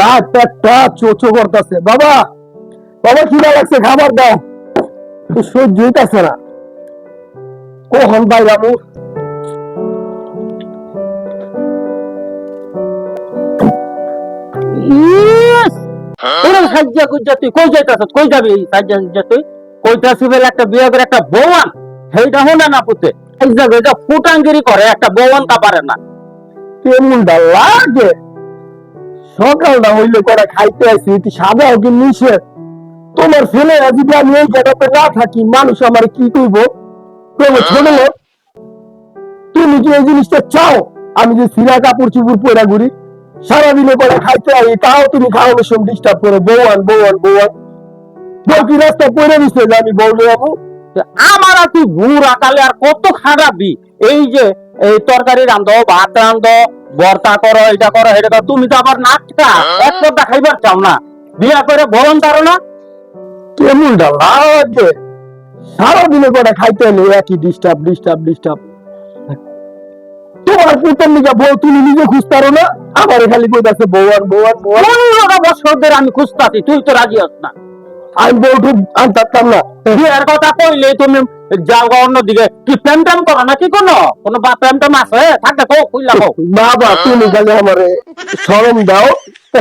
ডাক পেটটা চোচো করতেছে। বাবা বাবা খিদা লাগছে? খাবার দাও। তো সহ্য হইতাছে না। কখন বাইরামু ইস! তোরা সাজ্জা গুজ্জা তুই কই যাইতাছ? কই যাবি সাজ্জা তুই? একটা বিয়ে করে একটা বৌয়ান সেইটা হলে না পুতে। ফুটাঙ্গিরি করে একটা বৌয়ান তা পারে না কেমনটা লাগে? সকালটা হইলে করে খাইতে আসি তুই সাদা কি নিষে তোমার ছেলে যদি আমি এই জায়গাতে না থাকি মানুষ আমার কি কইব? তুমি ছোট লোক তুমি কি এই জিনিসটা চাও? আমি যে সিরা কাপড় চুপুর পরে ঘুরি সারাদিনে করে খাইতে আই তাও তুমি খাওয়ানোর সময় ডিস্টার্ব করে বৌয়ান বৌয়ান বৌয়ান বউ কি রাস্তা পরে দিচ্ছে যে আমি বউ বাবু? আমার আর তুই ভুর আকালে আর কত খারাপি এই যে এই তরকারি রান্ধো ভাত রান্ধো ভর্তা করো এটা করো এটা করো। তুমি তো আবার নাচটা এক পদ্মা খাইবার চাও না। বিয়া করে বরণ তারো না কেমনটা লাগে সারাদিনে করে খাইতে এলে একই ডিস্টার্ব ডিস্টার্ব ডিস্টার্ব তোমার পুতের নিকা বউ তুমি নিজে খুঁজতে পারো না? আমার খালি কইতাছে বউয়ান বউয়ান বউয়ান পনেরো বছরদের আমি খুঁজতাছি? তুই তো রাজি হস না। আমি বউ আনতাম না। বিয়ের কথা কইলে তুমি যাও গা অন্যদিকে। কি প্রেম টেম করো নাকি কোনো? কোনো বা প্রেম টেম আছে? থাকে কো কইলা কো বাবা তুমি খালি আমারে শরম দাও।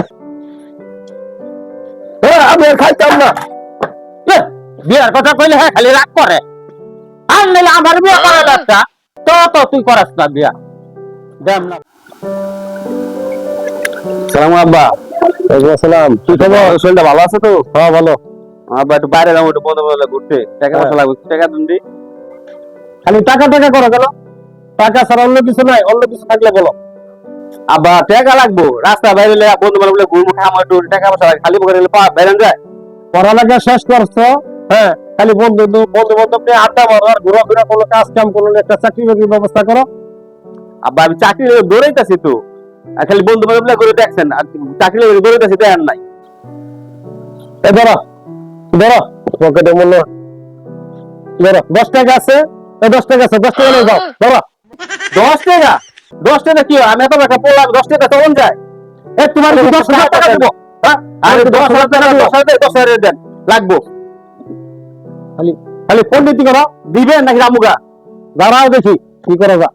হ্যাঁ আমি খাইতাম না। এ, বিয়ের কথা কইলে হ্যাঁ খালি রাগ করে। আর নিলে আমার বিয়ে করা তো তো তুই করাস না বিয়া। দেম না। সালাম আব্বা। সালাম কি খবর শরীরটা ভালো আছে তো? হ্যাঁ ভালো। একটু বাইরে যাব একটু বন্ধু বলে ঘুরতে। টাকা হ্যাঁ। পয়সা লাগবে টাকা দিন খালি টাকা টাকা করো কেন? টাকা ছাড়া অন্য কিছু নাই অন্য কিছু থাকলে বলো। আব্বা টাকা লাগবো রাস্তা বাইরে বন্ধু বান্ধব বলে ঘুরবো খামো একটু টাকা পয়সা লাগে খালি এলে পা- বেরেন যায় পড়ালেখা শেষ করছ হ্যাঁ? খালি বন্ধু বন্ধু বান্ধব নিয়ে আড্ডা মারো আর ঘোরাফেরা কোনো কাজ কাম কোনো একটা চাকরি বাকরির ব্যবস্থা করো। আব্বা আমি চাকরি দৌড়াইতেছি তো। আর খালি বন্ধু বান্ধব ঘুরে দেখছেন আর চাকরি দৌড়াইতেছি দেখেন নাই। এ ধরো। ধরো পকেটে মূল্য ধরো দশ টাকা আছে দশ টাকা আছে দশ টাকা যাও ধরো। দশ টাকা? দশ টাকা কি আমি এত টাকা পড়লাম দশ টাকা তখন যায় এ তোমার দশ হাজার টাকা দেবো? হ্যাঁ? আরে দশ হাজার টাকা দশ হাজার দশ হাজার দেন লাগবো। খালি খালি পন্ডিতি করো দিবেন নাকি রামুগা? দাঁড়াও দেখি কি করো যা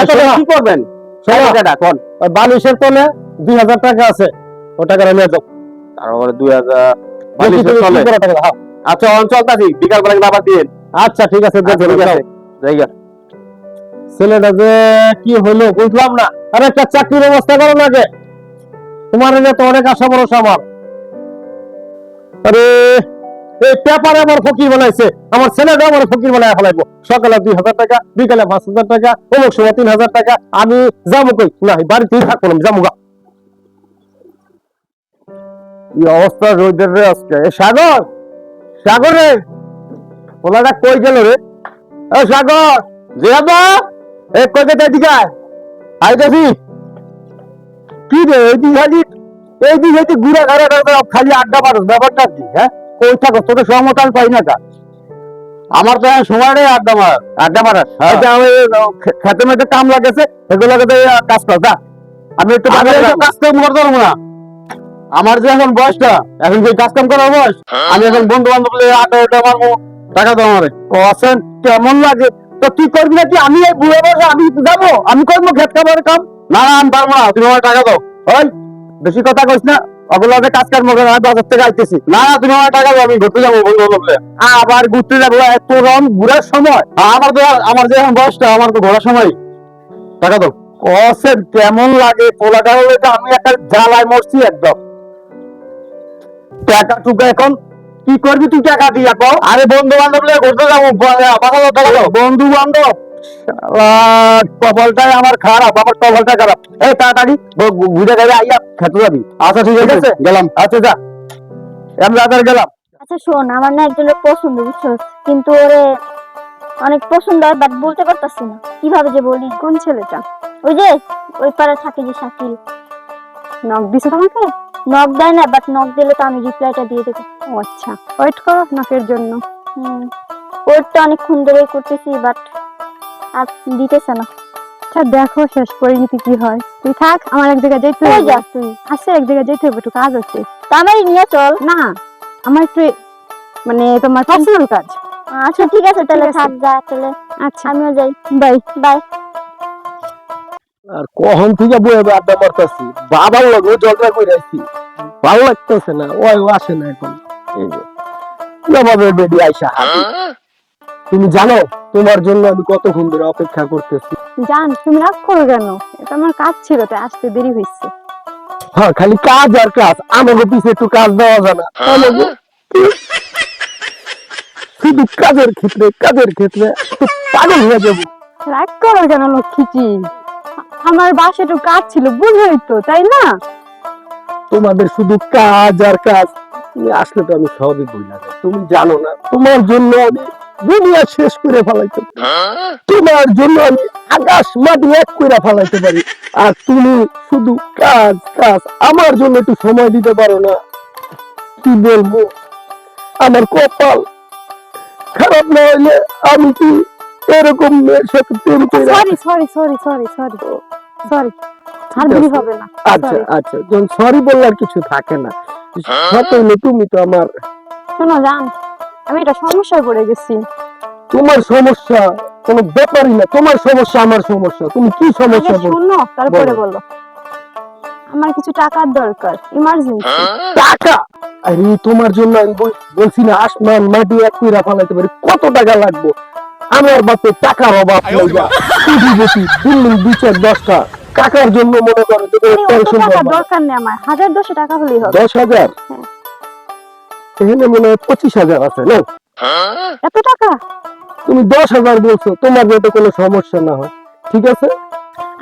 এত টাকা কি করবেন? শোনো। কোন? বালিশের তলে দুই হাজার টাকা আছে ও টাকা নিয়ে যাও। তারপরে দুই হাজার আচ্ছা অঞ্চল তাছি বিকাল বেলা আবার দিন। আচ্ছা ঠিক আছে জায়গা ছেলেটা যে কি হইল বুঝলাম না। আরে একটা চাকরির ব্যবস্থা করো না কে তোমার এনে তো অনেক আশা ভরসা আমার। আরে এই পেপারে আমার ফকির বানাইছে। আমার ছেলেটা আমার ফকির বানায় ফেলাইবো। সকালে দুই হাজার টাকা বিকালে পাঁচ হাজার টাকা অমুক সময় তিন হাজার টাকা। আমি যাব কই? না বাড়িতেই থাকব না যাব গা। এই অবস্থা রোদের রে আজকে? এ সাগর! সাগর রে ওনাটা কই গেল রে? এ সাগর! জিয়াবা এ কই গেছে এদিকে আয়। আইতাছি কি রে এই দিন খালি হইতে ঘুরে ঘাড়ে খালি আড্ডা মারো ব্যাপারটা কি হ্যাঁ? কই থাকো তোকে সহমত আমি পাই না কা? আমার তো সময় নেই আড্ডা মারার আড্ডা মারার। আচ্ছা আমি খে- খেতে মেতে কাম লাগেছে এগুলোকে কাজ কর আমি একটু আমি কাজ করতে পারব না। আমার যে এখন বয়সটা এখন কি কাজ কাম করার বয়স আমি এখন বন্ধু বান্ধব আড্ডা মারবো টাকা দাও আমারে। কসেন কেমন লাগে? তো তুই করবি না কি? আমি এই বুড়ো বয়সে আমি যাব আমি করব খেত খাবার কাম? না আমি পারব না তুমি আমার টাকা দাও। ওই বেশি কথা কইস না ওগুলোকে কাজ কাম করে আমি বাজার থেকে আইতেছি। না না তুমি আমার টাকা দাও আমি ঘুরতে যাব বন্ধু বান্ধব আবার ঘুরতে যাব এত রং ঘুরার সময়। আমার তো আমার যে এখন বয়সটা আমার তো ঘোরার সময়। টাকা দাও। কসেন কেমন লাগে? পোলাটা হলে তো আমি একটা জ্বালায় মরছি একদম। টাকা টুকা এখন। কি করবি তুই টাকা দিয়ে কো আরে বন্ধু বান্ধব লিয়ে ঘুরতে যাব বন্ধু বান্ধব কপালটাই আমার খারাপ আমার কপালটা খারাপ। এই তাড়াতাড়ি ঘুরে গেলে আইয়া খেতে যাবি। আচ্ছা ঠিক আছে। গেলাম। আচ্ছা যা। আমি রাতের গেলাম। আচ্ছা শোন আমার না একজনের পছন্দ বুঝছ? কিন্তু ওরে অনেক পছন্দ হয় বাট বলতে পারতাছি না। কীভাবে যে বলি কোন ছেলেটা? ওই যে ওই পাড়ে থাকে যে শাকিল। নক দিছে তোমাকে? নক দেয় না বাট নক দিলে তো আমি রিপ্লাইটা দিয়ে দেবো। ও আচ্ছা। ওয়েট করো নকের জন্য। হুম। ওয়েট তো অনেকক্ষণ ধরেই করতেছি বাট আর দিতেছে না। আচ্ছা দেখো শেষ পরিণতি কি হয়। তুই থাক আমার এক জায়গায় কই হবে। যাস তুই আছে এক জায়গায় যেতে হবে একটু কাজ আছে। তাড়াতাড়ি নিয়ে চল। না আমার একটু মানে তোমার পার্সোনাল কাজ। আচ্ছা ঠিক আছে তাহলে থাক যা তাহলে আচ্ছা। আমিও যাই। বাই বাই আর কখন থেকে বয়ে আড্ডা মারতাছি? বাবার লগে ঝগড়া করে আসছি ভালো লাগতেছে না ওই আসে না এখন। এই যে নবাবের বেডি আইসা। তুমি জানো তোমার জন্য আমি কতক্ষণ ধরে অপেক্ষা করতেছি। জান তুমি রাগ করো কেন? এটা আমার কাজ ছিল তাই আসতে দেরি হয়েছে হ্যাঁ খালি কাজ আর কাজ। আমাকে পিছে একটু কাজ দেওয়া যায় না। আমাকে শুধু কাজের ক্ষেত্রে কাজের ক্ষেত্রে পাগল হয়ে যাব। রাগ করো কেন আমার বাসা একটু কাজ ছিল বুঝোই তো তাই না? তোমাদের শুধু কাজ আর কাজ। তুমি আসলে তো আমি সহজে বই না তুমি জানো না তোমার জন্য আমি দুনিয়া শেষ করে ফেলাইতে তোমার জন্য আমি আকাশ মাটি এক করে ফেলাইতে পারি। আর তুমি শুধু কাজ কাজ আমার জন্য একটু সময় দিতে পারো না। কি বলব? আমার কপাল খারাপ না হইলে আমি কি এরকম sorry sorry sorry sorry sorry sorry আর দেরি হবে না. আচ্ছা আচ্ছা যখন সরি বললে আর কিছু থাকে না। সত তুমি তো আমার শোনো জান আমি এটা সমস্যায় পড়ে গেছি। তোমার সমস্যা কোনো ব্যাপারই না তোমার সমস্যা আমার সমস্যা। তুমি কি সমস্যা বল শোনো তারপরে বলো। আমার কিছু টাকার দরকার ইমার্জেন্সি টাকা? আরে তোমার জন্য আমি বল- বলছি না আসমান মাটি এক কইরা ফালাইতে পারি। কত টাকা লাগবে? আমার বাপে টাকার অভাব কোটিপতি দিল্লি বিচার দশটা টাকার জন্য মনে করো যে টেনশন টাকা দরকার নেই আমার। হাজার দশ টাকা হলেই হবে। দশ হাজার? হ্যাঁ। এখানে মনে হয় পঁচিশ হাজার আছে না? এত টাকা? তুমি দশ হাজার বলছো তোমার যাতে কোনো সমস্যা না হয়। ঠিক আছে?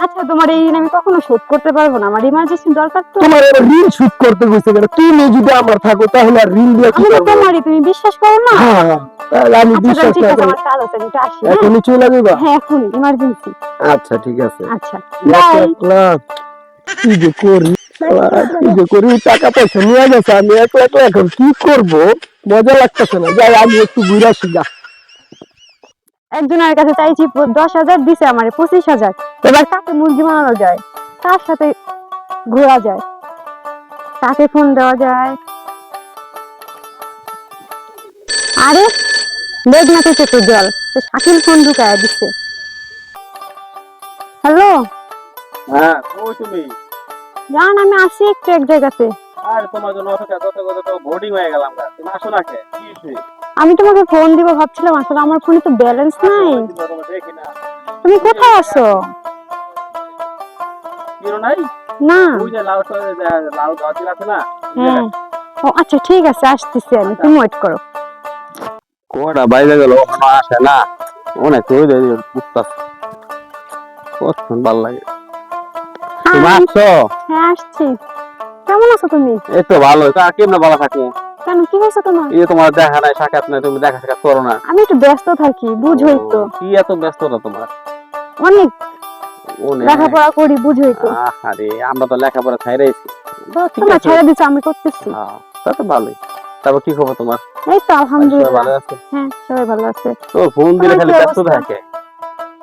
আচ্ছা তোমার এই ঋণ আমি কখনো শোধ করতে পারব না? আমার ইমার্জেন্সি দরকার তো। তোমার ঋণ শোধ করতে গেছে কেন? তুমি যদি আমার থাকো তাহলে আর ঋণ দিয়ে কি আমি তোমারই তুমি বিশ্বাস করো না? হ্যাঁ তাহলে আমি আচ্ছা বিশ্বাস করি আমার কাজ আছে একটু আসি হ্যাঁ? এখনই চলে যাবা হ্যাঁ এখনই ইমার্জেন্সি আচ্ছা ঠিক আছে। আচ্ছা বাই। কি যে করি কি যে করি টাকা পয়সা নিয়ে গেছে আমি একলা একলা এখন কি করব? মজা লাগতেছে না। যাই আমি একটু ঘুরে আসি গা একজনের কাছে চাইছি দশ হাজার দিছে আমার পঁচিশ হাজার। এবার কাকে মুরগি বানানো যায় কার সাথে ঘোরা যায়। কাকে ফোন দেওয়া যায়। আরে বেগ না তো জল তো শাকিল ফোন ঢুকায় দিচ্ছে হ্যালো হ্যাঁ তুমি? জান আমি আসি একটু এক জায়গাতে। আর তোমার জন্য অপেক্ষা করতে করতে তো বোর্ডিং হয়ে গেলাম। তুমি আসো না কে? কি? আমি তোমাকে ফোন দিব ভাবছিলাম আসলে আমার ফোনে তো ব্যালেন্স নাই। তুমি কোথায় আছো? না। ওই যে লাউ লাউ গাছ আছে না হ্যাঁ। ও আচ্ছা ঠিক আছে আসতেছি আমি তুমি ওয়েট করো। কোটা বাইরে গেল? আসে না। অনেক বুঝতাস কতক্ষণ ভালো লাগে। তুমি আসছো হ্যাঁ আসছি। কেমন আছো তুমি? এই তো ভালো। তা কেমনে ভালো থাকব কেন? কি হয়েছে তোমার? এই তোমার দেখা নাই সাক্ষাৎ নাই তুমি দেখা সাক্ষাৎ করো না। আমি একটু ব্যস্ত থাকি বুঝোই তো। কি এত ব্যস্ত না তোমার? অনেক। লেখাপড়া করি বুঝোই তো। আরে আমরা তো লেখাপড়া তোমার আমি করতেছি। হ্যাঁ, তা তো ভালোই। তারপর কি খবর তোমার? এই তো আলহামদুলিল্লাহ। ভালো আছে? হ্যাঁ সবাই ভালো আছে। তো ফোন দিলে খালি ব্যস্ত থাকে?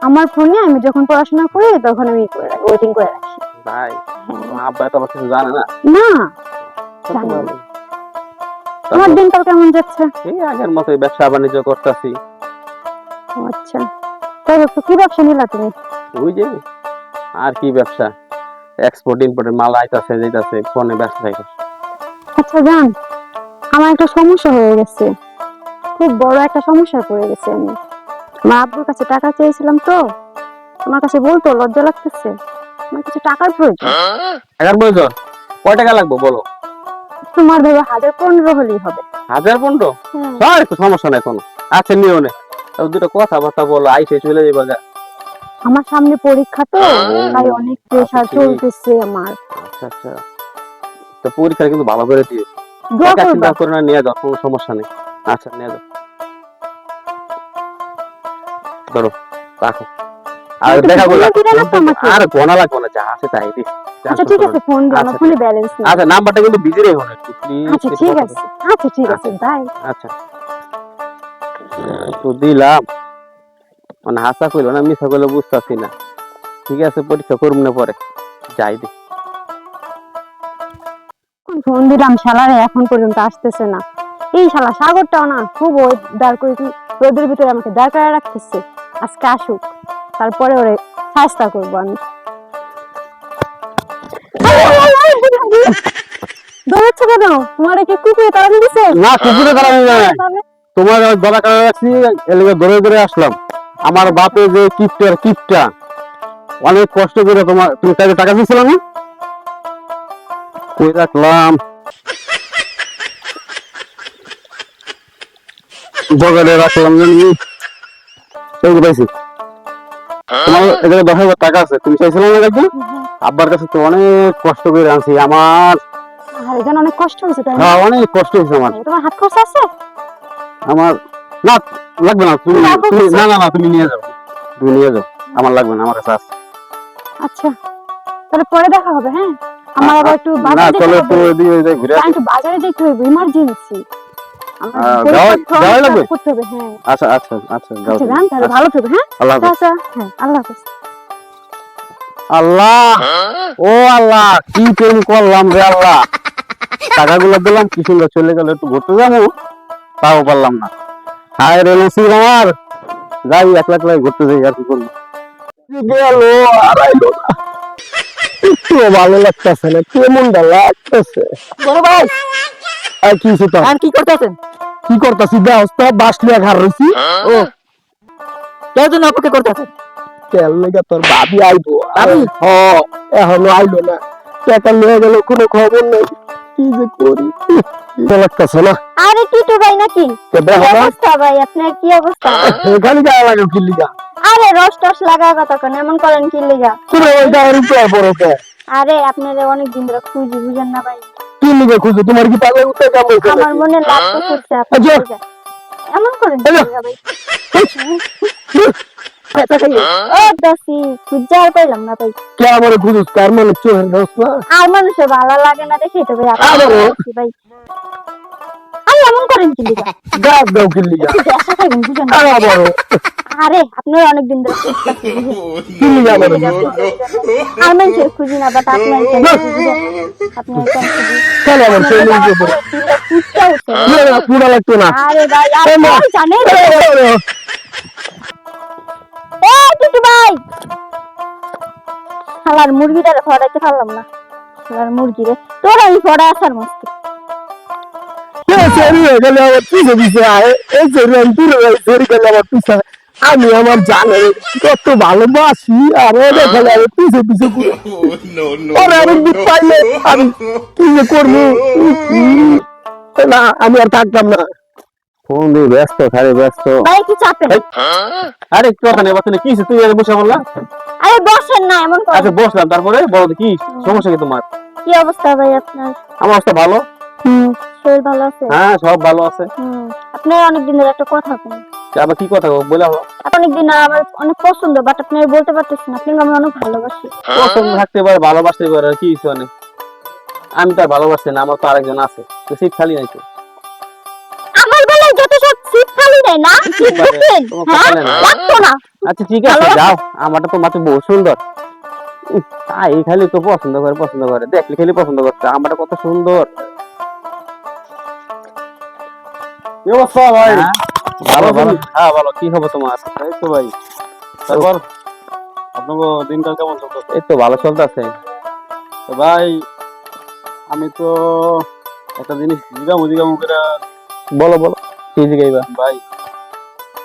আমার ফোনে আমি যখন পড়াশোনা করি তখন আমি ওয়েটিং করে রাখি। ভাই আব্বা তো কিছু জানে না? না জানে না। ভালোই। তোমার তারপর দিনকাল কেমন যাচ্ছে? এই আগের মতোই ব্যবসা বাণিজ্য করতেছি। আচ্ছা। তাই তো কি ব্যবসা নিলা তুমি? ওই যে আর কি ব্যবসা? এক্সপোর্ট ইম্পোর্টের মাল আইতাছে যাইতাছে ফোনে ব্যস্ত থাকে আচ্ছা জান আমার একটা সমস্যা হয়ে গেছে। খুব বড় একটা সমস্যায় পড়ে গেছে আমি। আমার আব্বুর কাছে টাকা চেয়েছিলাম তো। আমার কাছে বলতো লজ্জা লাগতেছে। আমার কিছু টাকার প্রয়োজন। টাকার প্রয়োজন? কয় টাকা লাগবে বলো? তোমার ধরো হাজার পনেরো হলেই হবে। হাজার পনেরো? হ্যাঁ সব একটু সমস্যা নাই কোনো। আছে নিও নে। দুটো কথাবার্তা বলো আইসে চলে যাবে গা। আমার সামনে পরীক্ষা তো তাই অনেক প্রেশার চলতেছে আমার। আচ্ছা আচ্ছা। তো পরীক্ষা কিন্তু ভালো করে দিয়ে চিন্তা করে না নিয়ে যাও কোনো সমস্যা নেই। আচ্ছা নিয়ে যাও। ধরো রাখো। আর দেখা না? আর লাগবে না যা আছে তাই দিস। আচ্ছা ঠিক আছে ফোন দিও আচ্ছা, ফোনে ব্যালেন্স নেই আচ্ছা নাম্বারটা কিন্তু বিজি রেখো না একটু প্লিজ আচ্ছা ঠিক আছে। আচ্ছা ঠিক আছে বাই আচ্ছা। তো দিলাম। মানে হাসা কইলো না মিশা কইলো বুঝতাছি না। ঠিক আছে পরীক্ষা না পরে। যাই দে। ফোন দিলাম শালারে এখন পর্যন্ত আসতেছে না। এই শালা সাগরটাও না খুব ওই দাঁড় করে রোদের ভিতরে আমাকে দাঁড় করে রাখতেছে। আজকে আসুক। তারপরে ওরে চেষ্টা করব আমি। দৌড়াচ্ছ কেন? তোমার কি কুকুরে তাড়ানি দিছে? না কুকুরে তারা তোমার গলা কাটা রাখছি এলাকা ধরে ধরে আসলাম। আমার বাপে যে কিপটার কিপটা। অনেক কষ্ট করে তোমার তুমি তাকে টাকা দিয়েছিল না? কই রাখলাম? বগলে রাখলাম জানি। পাইছি। তোমার এখানে দশ হাজার টাকা আছে তুমি চাইছিলে না একদিন আব্বার কাছে তো অনেক কষ্ট করে আনছি আমার আর এখানে অনেক কষ্ট হয়েছে তাই হ্যাঁ অনেক কষ্ট হয়েছে আমার। তোমার হাত খরচ আছে? আমার না লাগবে না তুমি না। না না তুমি নিয়ে যাও। তুমি নিয়ে যাও আমার লাগবে না আমার কাছে আছে। আচ্ছা তাহলে পরে দেখা হবে হ্যাঁ? আমার আবার একটু বাজারে যেতে হবে। একটু বাজারে যেতে হবে ইমার্জেন্সি লাগবে? করতে হবে হ্যাঁ। আচ্ছা আচ্ছা আচ্ছা যাও আচ্ছা তুমি। যান তাহলে ভালো থাকবে হ্যাঁ? আল্লাহ আচ্ছা হ্যাঁ আল্লাহ হাফেজ। আল্লাহ! ও আল্লাহ কি প্রেম করলাম রে আল্লাহ। টাকাগুলো দিলাম কি সুন্দর চলে গেল একটু ঘুরতে যাব? তাও পারলাম না। হায় রে নসিব আমার। যাই একলা একলা ঘুরতে যাই আর কি করব? গেল? আর আইলো না। একটু ভালো লাগতেছে না কেমনটা লাগতেছে? বড় ভাই! আর কি সেটা আর কি করতেছেন? কি করতেছি? ব্যবস্থা বাস লিয়া ঘর রয়েছি ও। কে জন্য অপেক্ষা করতেছেন তেল লেগে তোর ভাবি আইবো ভাবি? হ এখনও আইলো না। টাকা নিয়ে গেল কোনো খবর নেই। কি যে করি? লাগতেছে না? আরে টিটু ভাই নাকি? অবস্থা ভাই আপনার? কি অবস্থা? গায়ে লাগে কি লিগা? আরে রস টস লাগার কথা কেন? এমন করেন কি লিগা? ওই গায়ের উপরে পড়ো আরে আপনারা অনেক দিন ধরে খুঁজি বুঝেন না ভাই। কি লিগে খুঁজো? তোমার কি পাগল কাম কামড় আমার মনে লাগতে করছে আপনার আচ্ছা। এমন করেন আচ্ছা। ভাই ও দাসি খুঁজে আর মানে মানুষের ভালো লাগে না দেখেই তো ভাই। এমন করেন কি লিগা গাছ দাও কি লিগা বুঝেন। আরে বড় আরে আপনার অনেক দিন ধরে? কি লিগা খুঁজি না বাট বুঝেন? আপনার কেন খুঁজি আমার সেই লিগে পড়ো খুঁজতে পুরা লাগতো না আরে ভাই আর এই মা। কই জানেন আরে, আরে, আরে। এ টুটু ভাই শালার মুরগিটার ফড়াইতে পারলাম না মুরগি রে তোর এই ফড়া আসার মস্ত কে হয়ে গেলে আমার পিছে পিছে আয় এই সেরি আমি দূরে যাই গেলে আমার পিছে আমি আমার জানে কত ভালোবাসি আর আমি পিছে পিছে ঘুরে। ওরে আমি দুধ পাইলে আমি কি যে করব না আমি আর থাকতাম না ফোন দিয়ে ব্যস্ত খালি ব্যস্ত কি আরে তুই বসে বললা আরে বসেন না এমন আচ্ছা বসলাম তারপরে বলো কি সমস্যা কি তোমার কি অবস্থা ভাই আপনার আমার অবস্থা ভালো শরীর ভালো আছে? হ্যাঁ সব ভালো আছে। আপনার অনেকদিন ধরে একটা কথা কোন আবার কি কথা বলে ধরে আমার অনেক পছন্দ বাট আপনি বলতে পারতেছেন না। আপনাকে আমি অনেক ভালোবাসি। পছন্দ থাকতে পারে ভালোবাসতে পারে কি কিছু নেই আমি তো আর ভালোবাসি না আমার তো আরেকজন আছে তো সিট খালি নাই তো। আমার বেলায় যত সব সিট খালি নেই না হ্যাঁ? লাগতো না। আচ্ছা ঠিক আছে যাও। আমারটা তো মাত্র বহু সুন্দর। আ, খালি তো পছন্দ করে পছন্দ করে। দেখলে খালি পছন্দ করতে আমারটা কত সুন্দর। কি অবস্থা ভাই? ভালো ভালো হ্যাঁ ভালো। কি খবর তোমার? এই তো ভাই। তারপর? আপনাকে দিনকাল কেমন চলতেছে? এই তো ভালো চলতেছে। ভাই আমি তো একটা জিনিস জিগামু জিগামু করে বলো বলো। কি জিগাইবা? ভাই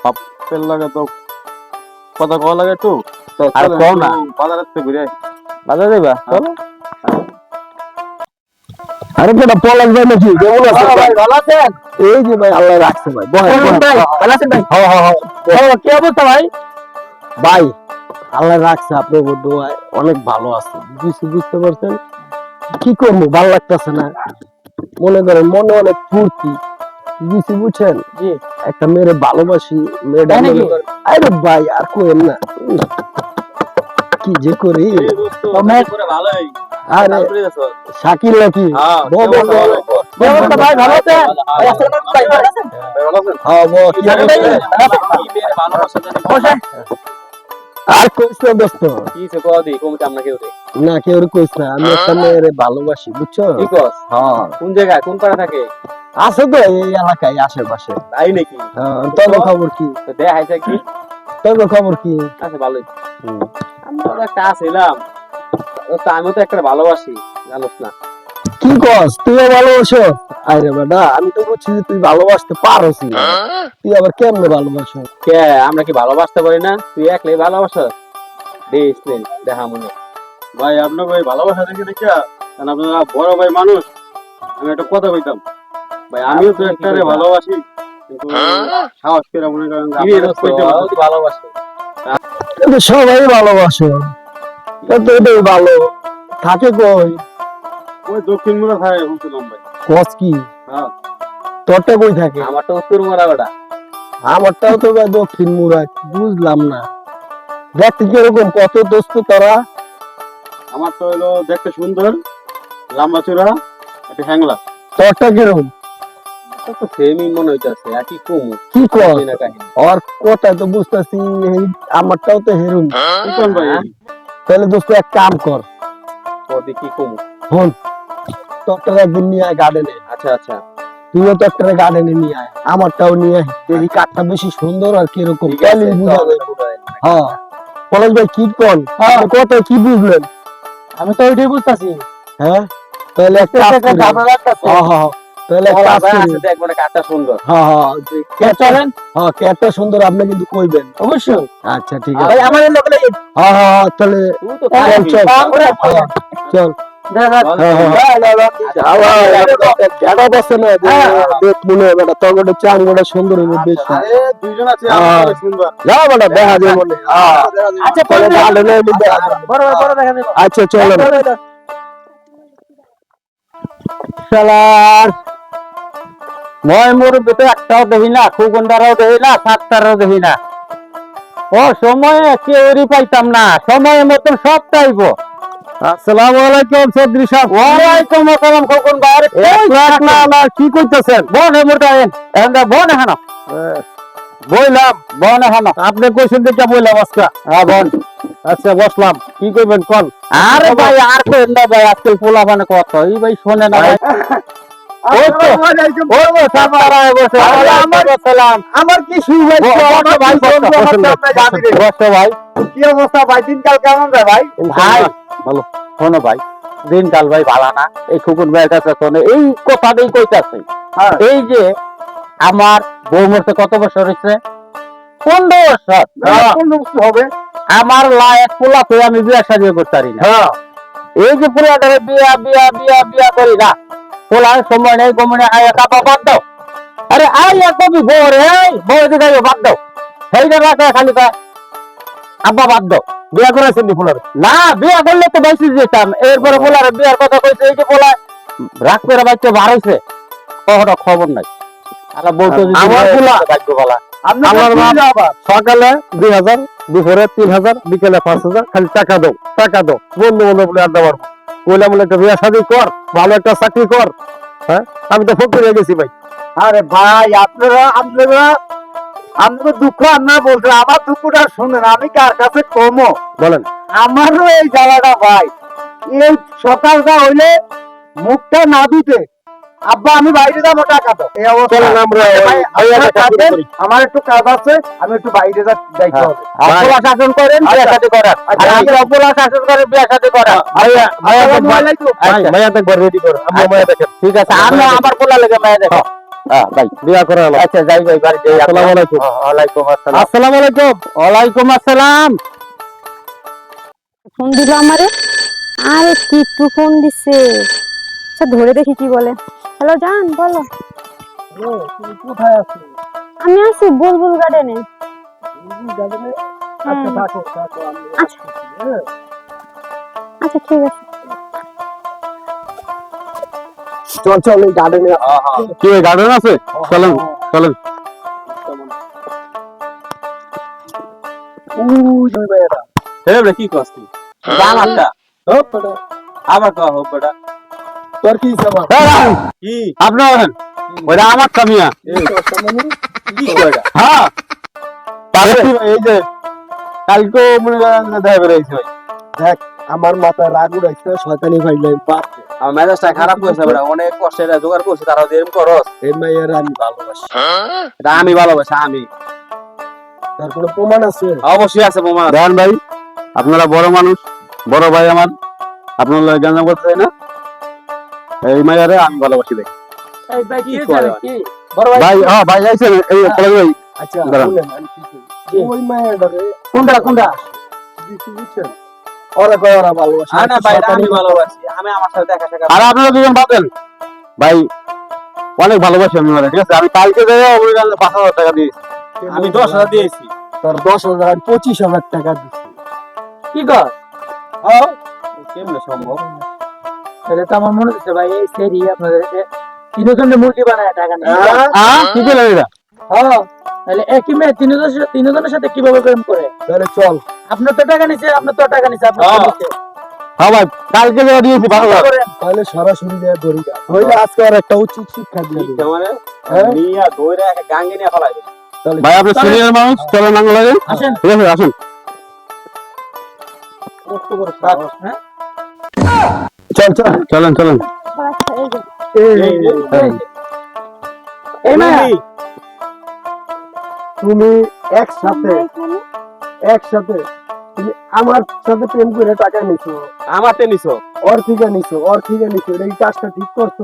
পাপের লাগে তো কথা কওয়া লাগে একটু। আর কও না। বাজারের থেকে ঘুরে বাজার যাইবা? চলো। আরে পলাশ ভাই নাকি? কেমন ভাই ভালো আছেন? এই যে ভাই আল্লাহ রাখছে ভাই বহেন ভাই ভালো আছেন ভাই? হ্যাঁ হ্যাঁ হ্যাঁ কি অবস্থা ভাই? ভাই আল্লাহ রাখছে আপনার দোয়ায় অনেক ভালো আছে। বুঝতে বুঝতে পারছেন? কি করব ভালো লাগতেছে না। মনে করেন মনে অনেক ফুর্তি। বুঝছি বুঝছেন? একটা মেয়ের ভালোবাসি মেয়েটা আরে ভাই আর কোয়েন না। কি যে করি? আরে শাকিল নাকি? ভাই ভালো আছেন? হ্যাঁ, আর কইস না দোস্ত। কি কও দি কমতে আমরা কেউ না কেউ কইস না আমি একটা মেয়ের ভালোবাসি বুঝছ? হ্যাঁ। কোন জায়গায়? কোন পাড়া থাকে? আছে তো এই এলাকায় আশেপাশে। তাই নাকি? হ্যাঁ, তোর খবর কি? হয়েছে কি? তোর খবর কি? আছে ভালোই। আমি তো একটা আসছিলাম তো আমিও তো একটা ভালোবাসি জানোস না। কি কস? তুইও ভালোবাসো? আরে বেটা আমি তো বলছি যে তুই ভালোবাসতে পারোস না। তুই আবার কেমনে ভালোবাসো? কে আমরা কি ভালোবাসতে পারি না? তুই একলাই ভালোবাসা? দেশ দেখা মনে। ভাই আপনার ভাই ভালোবাসা দেখে দেখে কারণ আপনারা বড় ভাই মানুষ আমি একটা কথা কইতাম। ভাই আমিও তো একটা ভালোবাসি কিন্তু সাহস করে মনে করেন ভালোবাসো সবাই ভালোবাসো। তা তো ভালো। থাকে কই? ওই দক্ষিণ মুড়া থাকে শুনছিলাম ভাই। কস কি? হ্যাঁ। তোরটা কই থাকে? আমার তো উত্তর মারা বেটা। আমারটাও তো ভাই দক্ষিণ মুরাদ বুঝলাম না। দেখতে কীরকম কত দোস্ত তোরা? আমার তো হলো দেখতে সুন্দর লম্বা চূড়া একটা হ্যাংলা। তোরটা কীরকম? তো তো সেমই মনে হইতাছে আর কি কম কি কর আর কথা তো বুঝতেছি এই আমারটাও তো হেরুম। কি কোন ভাই? তাহলে দোস্ত এক কাম কর। কি কম? হন একদিন নিয়ে আয় গার্ডেনে আচ্ছা আচ্ছা। তুইও তো একটা গার্ডেনে নিয়ে আয়। আমারটাও নিয়ে আয়। দেখি কাঠটা বেশি সুন্দর আর কীরকম তাহলে বুঝা। হ্যাঁ। পলাশ ভাই কি কন? আপনি কত কি বুঝলেন? আমি তো ওইটাই বুঝতাছি। হ্যাঁ? তাহলে এক কাজ করি। হ্যাঁ হ্যাঁ। তাহলে কাজ করি। সুন্দর। হ্যাঁ হ্যাঁ ক্যাটটা- হ্যাঁ ক্যাটটা সুন্দর আপনি কিন্তু কইবেন। অবশ্যই। আচ্ছা ঠিক ভাই আছে। আমার লোক লাগে হ্যাঁ হ্যাঁ তাহলে চল চল। হ্যাঁ, চল। সুন্দর আচ্ছা তাহলে মই মোর বেটে একটাও দেখি না খুগন্ডারও দেখি না সাতটারও দেখি না। ও সময়ে কেউরি পাইতাম না সময় মতন সব চাইব আসসালামু আলাইকুম চৌধুরী সাহেব। ওয়ালাইকুম আসসালাম খোকন ভাই। না। না কি কইতেছেন? বোন হে মোরটা এন এন্ড হানা বইলাম বোন হানা আপনি কইছেন দেখে বইলাম আজকে? হ্যাঁ বোন। আচ্ছা বসলাম। কি কইবেন কোন? আরে ভাই আর কইন না ভাই আজকাল পোলা মানে কত এই ভাই শোনে না ভাই ওই তো ওই তো সাপারা বসে আমার কি শুরু হয়েছে? আমার ভাই কি অবস্থা ভাই? দিনকাল কেমন যায় ভাই? ভাই ভালো শোনো ভাই দিনকাল ভাই ভালো না। এই খুকুন ভাইয়ের কাছে শোনো এই কথাটাই কইতাছে। এই যে আমার বউ মরতে কত বছর হয়েছে? পনেরো বছর। পনেরো বছর হবে। আমার লায়ক পোলা তো আমি বিয়া সাজিয়ে করতে পারি না। এই যে পোলাটারে বিয়া বিয়া বিয়া বিয়া করি না। পোলার সময় নেই গমনে আয় কাপা বাদ দাও। আরে আয় কবি বউ রে। এই বউ দিকে বাদ দাও। রাখা খালি তা আব্বা বাদ দাও। বিয়া করেছেন পোলার। না বিয়া করলে তো বাইসি যেতাম এরপরে পোলার বিয়ার কথা কইছে এই যে পোলা রাগ করে বাচ্চা বার হয়েছে কখনো খবর নাই। আমার পোলা। ভাগ্য বলা সকালে দুই হাজার দুপুরে তিন হাজার বিকেলে পাঁচ হাজার খালি টাকা দাও টাকা দাও। বন্ধু বান্ধব বলে আড্ডা মারবো বললাম বলে একটা বিয়া শাদি কর ভালো একটা চাকরি কর। হ্যাঁ? আমি তো ফোক করে গেছি ভাই। আরে ভাই আপনারা আপনারা আপনাদের দুঃখ আপনারা বলছেন আমার দুঃখটা শুনেন আমি কার কাছে কমো? বলেন। আমারও এই জ্বালাটা ভাই। এই সকালটা হইলে মুখটা না দিতে আব্বা আমি বাইরে যাব টাকা তো এই অবস্থা। চলেন আমরা করি। একটু কাজ আছে আমি একটু বাইরে যাইতে হ্যাঁ। হবে। শাসন করেন। বিয়ে আচ্ছা। আর আচ্ছা। আমি শাসন করে বিয়ে শাদী করেন ভাইয়া ভাইয়া রেডি করো আচ্ছা। মায়া দেখেন ঠিক আছে আমি আমার পোলা লেগে মেয়ে দেখো হ্যাঁ ভাই বিয়া করা হলো আচ্ছা যাই ভাই বাড়ি যাই। আসসালামু আলাইকুম। ওয়ালাইকুম আসসালাম। আসসালামু আলাইকুম। ফোন দিল আমারে? আরে ফোন দিছে। আচ্ছা ধরে দেখি কি বলে। হ্যালো জান বলো কোথায় আছো আমি আছি বুলবুল গার্ডেনে আচ্ছা থাকো থাকো আমি আচ্ছা আচ্ছা ঠিক আছে চল চল এই গার্ডেনে কি গার্ডেন আছে চলেন চলেন হ্যাঁ রে কি আচ্ছা আবার কহ হোক বেটা তোর কি সবা কি? আপনার ওইটা আমার কামিয়া হ্যাঁ। এই যে কালকেও মনে করেন দেখা ভাই। দেখ আমার মাথায় রাগ উড়াইছে শয়তানি বাপ আমার মেজাজটা খারাপ করেছে বেটা অনেক কষ্টে এটা জোগাড় করছে তারা এরকম করস। এই মাইয়ের আমি ভালোবাসি। এটা আমি ভালোবাসি আমি। তার কোনো প্রমাণ আছে? অবশ্যই আছে বোমা দেখান ভাই আপনারা বড় মানুষ বড় ভাই আমার আপনার গঞ্জাম করতে চাই না? এই মাইয়ারে আমি ভালোবাসি ভাই। ভাই কি করে? কি? বড় ভাই ভাই হ্যাঁ ভাই আইছেন এই কলেজ ভাই আচ্ছা। ওই মায়েরটারে কোনটা কোনটা? ওরা কয় ওরা ভালোবাসে। না না ভাই আমি ভালোবাসি। আমি আমার সাথে দেখা সাক্ষাৎ আর আপনারা দুজন বাদেন ভাই অনেক ভালোবাসি আমি ঠিক আছে? আমি কালকে যাই পাঁচ হাজার টাকা দিয়েছি আমি দশ হাজার দিয়েছি। তোর দশ হাজার আমি পঁচিশ হাজার টাকা দিচ্ছি কি কর? হ্যাঁ? কেমনে সম্ভব? তাহলে তো আমার মনে হচ্ছে ভাই এই সেরি আপনাদের তিনজনের মুরগি বানায় টাকা নেই কি করলেন এটা হ্যাঁ তাহলে একই মেয়ে তিনজনের সাথে তিনজনের সাথে কীভাবে প্রেম করে? তাহলে চল। আপনার তো টাকা নিছে আপনার তো টাকা নিছে আপনার হ্যাঁ। হ্যাঁ ভাই কালকে যাওয়া দিয়েছি পাঁচ হাজার তাহলে সরাসরি যায় ধরি। হইলে আজকে আর একটা উচিত শিক্ষা দিয়ে দিবে। মানে? ধরে একটা গাঙ্গে নিয়ে ফেলাই ভাই আপনি সিনিয়র মানুষ চলেন নাঙ্গ লাগে। আসেন। ঠিক আছে আসুন। কষ্ট করে খাও। হ্যাঁ? চল চল। চলেন চলেন। তুমি একসাথে একসাথে তুমি আমার সাথে প্রেম করে টাকা নিছো। আমার টেনিস ওর থেকে নিছো ওর থেকে নিছো। এই কাজটা ঠিক করছ?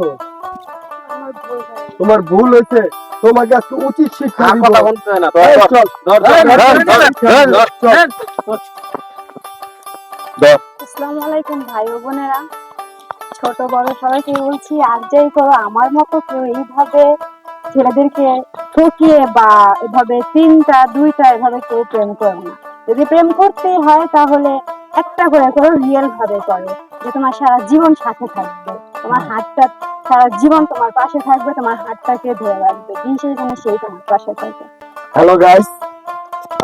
আমার ভুল হয়েছে। তোমার ভুল হয়েছে। তোমাকে আজকে উচিত শিক্ষা কথা বলতে হয় না। চল। আসসালামু আলাইকুম ভাই বোনেরা। ছোট বড় সবাইকে বলছি আর যেই করো আমার মতো কেউ এইভাবে ছেলেদেরকে ঠকিয়ে বা এভাবে তিনটা দুইটা এভাবে কেউ প্রেম করে না। যদি প্রেম করতে হয় তাহলে একটা করে করো রিয়েল ভাবে করো যে তোমার সারা জীবন সাথে থাকবে। তোমার হাতটা সারা জীবন তোমার পাশে থাকবে তোমার হাতটাকে ধরে রাখবে। দিন শেষে যেন সেই তোমার পাশে থাকবে। হ্যালো গাইস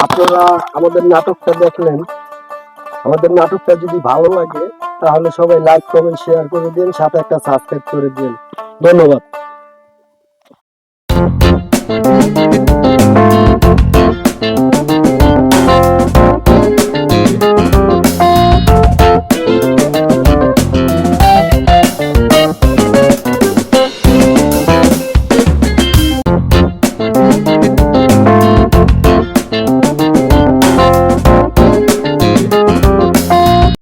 আপনারা আমাদের নাটকটা দেখলেন। আমাদের নাটকটা যদি ভালো লাগে তাহলে সবাই লাইক কমেন্ট শেয়ার করে দিন সাথে একটা সাবস্ক্রাইব করে দিন। ধন্যবাদ।